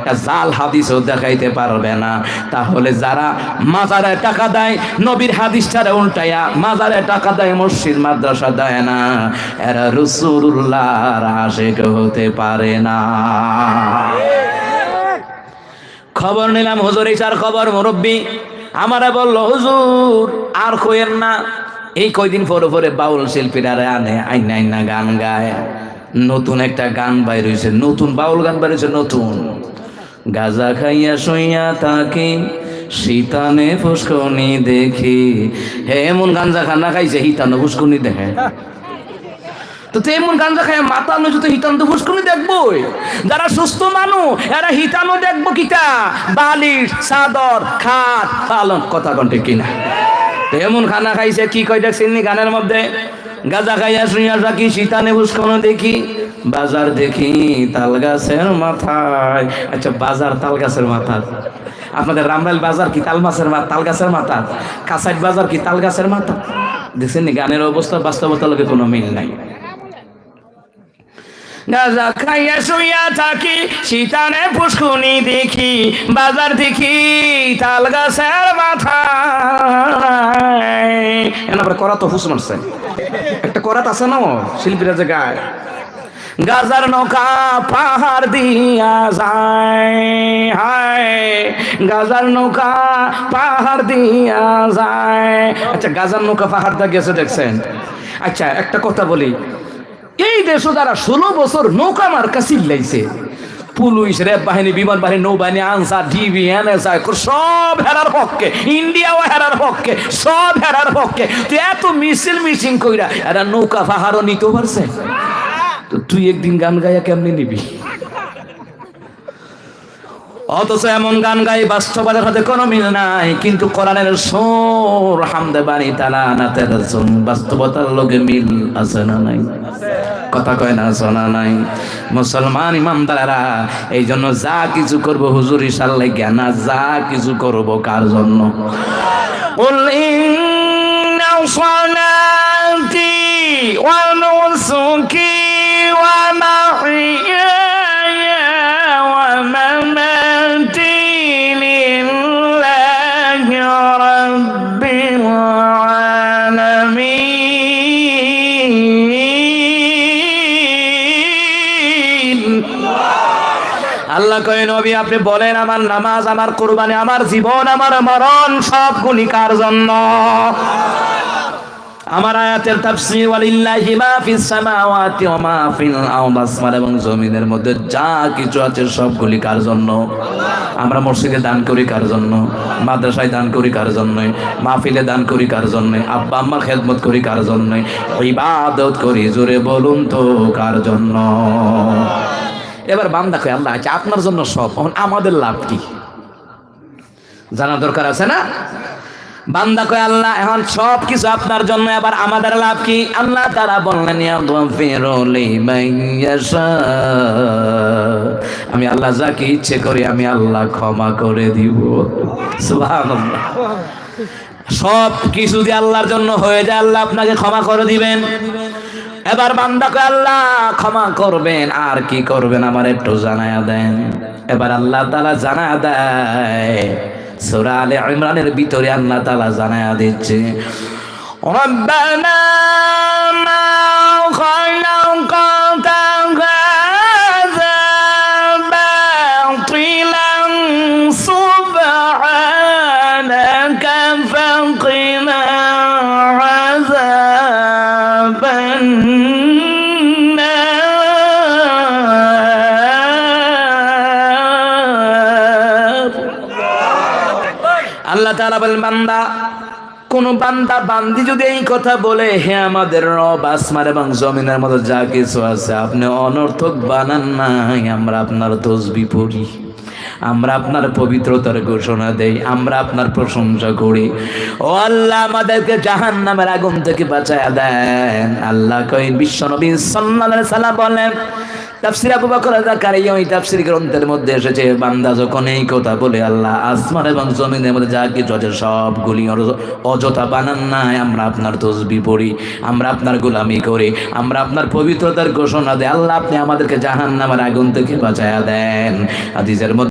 একটা জাল হাদিসও দেখাইতে পারবে না। তাহলে যারা মাজারে টাকা দেয়, নবীর হাদিসটারে উল্টাইয়া মাজারে টাকা দেয়, মসজিদ, মাদ্রাসা দেয় না। এরা রসুল্লাহর আশেক হতে পারে না। খবর নিলাম হুজুর ইসার খবর, মুরব্বী। আমারে বলল, হুজুর, আর কইেন না। এই কয়দিন পরে পরে বাউল শিল্পীরা আনে, আইনা আইনা গান গায়। নতুন একটা গান বাইর হয়েছে নতুন বাউল গান বাইর হয়েছে নতুন। গাজা খাইয়া শুইয়া তাকে শীতানে ফুসকনি দেখি। হে, এমন গাঞ্জা খানা খাইছে হিতানো ফুসকনি দেখে। তো তো এমন গাঞ্জা খায় মাথা নজু তো হিতান্ত ফুসকনি দেখবই। যারা সুস্থ মানুষ এরা হিতানো দেখব কিটা বালিশ, চাদর, খাট পালন কথা কন্টে কিনা। এমন খানা খাইছে, কি কয় দেখছেন গানের মধ্যে? গাজা খাইয়া শুইয়া থাকি শীতানে ফুসকনো দেখি, বাজার দেখি তাল গাছের মাথায়। আচ্ছা বাজার তাল গাছের মাথা আপনাদের রামরাইল বাজার কি তাল মাছের তাল গাছের মাথা কাসাইট বাজার কি তাল গাছের মাথা দেখছেন গানের অবস্থা বাস্তবতার লোকে কোনো মিল নাই। গাজা খাইয়া শুইয়া থাকি, শীতানে পুষ্কুনি দেখি, বাজার দেখি তাল গাছের মাথা এনার করা তো হুস মারছে একটা করাত আছে না শিল্পীরা যে গায়। গাজার নৌকা পাহাড় দিয়া যায়, হায়। গাজার নৌকা পাহাড় দিয়া যায়। আচ্ছা গাজার নৌকা পাহাড় দা গেছে দেখছেন। আচ্ছা একটা কথা বলি। এই দেশও যারা ষোলো বছর নৌকা মার্কা চিল্লাইছে। পুলিশ, রেপ বাহিনী, বিমান বাহিনী, নৌবাহিনী, আনসার, ডিবি, এনএসআই সব হেরার পক্ষে, ইন্ডিয়াও হেরার পক্ষে, সব হেরার পক্ষে। তুই এত মিছিল মিছিং কইরা এরা নৌকা পাহাড়ও নিতে পারছে। তো তুই একদিন গান গাইয়া কেমনি নিবি? অথচ এমন গান গাই বাস্তবাদের হাতে কোনো মিল নাই। কিন্তু কোরআনের সোর হামদে বাণী তালা নাতে বাস্তবতার লোকে মিল আছে না নাই? কথা কয় না, শোনা নাই? মুসলমান ইমানদারেরা এই জন্য যা কিছু করব হুজুর ইশার লাগে না যা কিছু করব কার জন্য? বললেন ওয়া নুসুকি আল্লাহ কয়ে, নবী, আপনি বলেন, আমার নামাজ, আমার কোরবানি, আমার জীবন, আমার মরণ সবগুলি কার জন্য। আমার আয়াতের তাফসীর, ওয়ালিল্লাহি মা ফিস সামাওয়াতি ওয়া মা ফিল আরদ, আসমান এবং জমিনের মধ্যে যা কিছু আছে সবগুলি কার জন্য। আমরা মসজিদে দান করি কার জন্য? মাদ্রাসায় দান করি কার জন্য? মাহফিলে দান করি কার জন্য? আব্বা আম্মার খেদমত করি কার জন্য? ইবাদত করি, জোরে বলুন তো কার জন্য? এবার বান্দা কয়, আল্লাহ আচ্ছা আপনার জন্য সব আমাদের লাভ কি? জানা দরকার আছে না? বান্দা কয়, আল্লাহ, এখন সব কিছু আপনার জন্য, এবার আমাদের লাভ কি? আল্লাহ তারা বললেন। আমি আল্লাহ যাকে ইচ্ছে করি, আমি আল্লাহ ক্ষমা করে দিব। সব কিছু দিয়ে আল্লাহর জন্য হয়ে যায়, আল্লাহ আপনাকে ক্ষমা করে দিবেন। এবার বান্দাকে আল্লাহ, ক্ষমা করবেন, আর কি করবেন আমার একটু জানায়া দেন। এবার আল্লাহ তালা জানা দেয়, সুরা আলে ইমরানের ভিতরে আল্লাহ তালা জানায়া দিচ্ছে ওরা আল্লাহ তাআলা বলেন, বান্দা, কোন বান্দা বান্দি যদি এই কথা বলে, হে আমাদের রব, আসমান এবং জমিনের মতো যা কিছু আছে, আপনি অনর্থক বানান নাই, আমরা আপনার তসবি পড়ি, আমরা আপনার পবিত্রতার ঘোষণা দেই, আমরা আপনার প্রশংসা করি। ও আল্লাহ, আমাদেরকে জাহান নামের আগুন থেকে বাঁচায় দেন। আল্লাহ কই বিশ্ব নবী সাল্লাম বলেন তাফসির আবু বকর জাকারিয়া ওই তাফসির গ্রন্থের মধ্যে এসেছে, বান্দা যখন এই কথা বলে, আল্লাহ আসমান এবং জমিনের মধ্যে যা কিছু আছে সবগুলি অযথা বানান নাই, আমরা আপনার তসবি পড়ি, আমরা আপনার গোলামি করি, আমরা আপনার পবিত্রতার ঘোষণা দেয় আল্লাহ আপনি আমাদেরকে জাহান নামের আগুন থেকে বাঁচায়া দেন। হাদিসের মধ্যে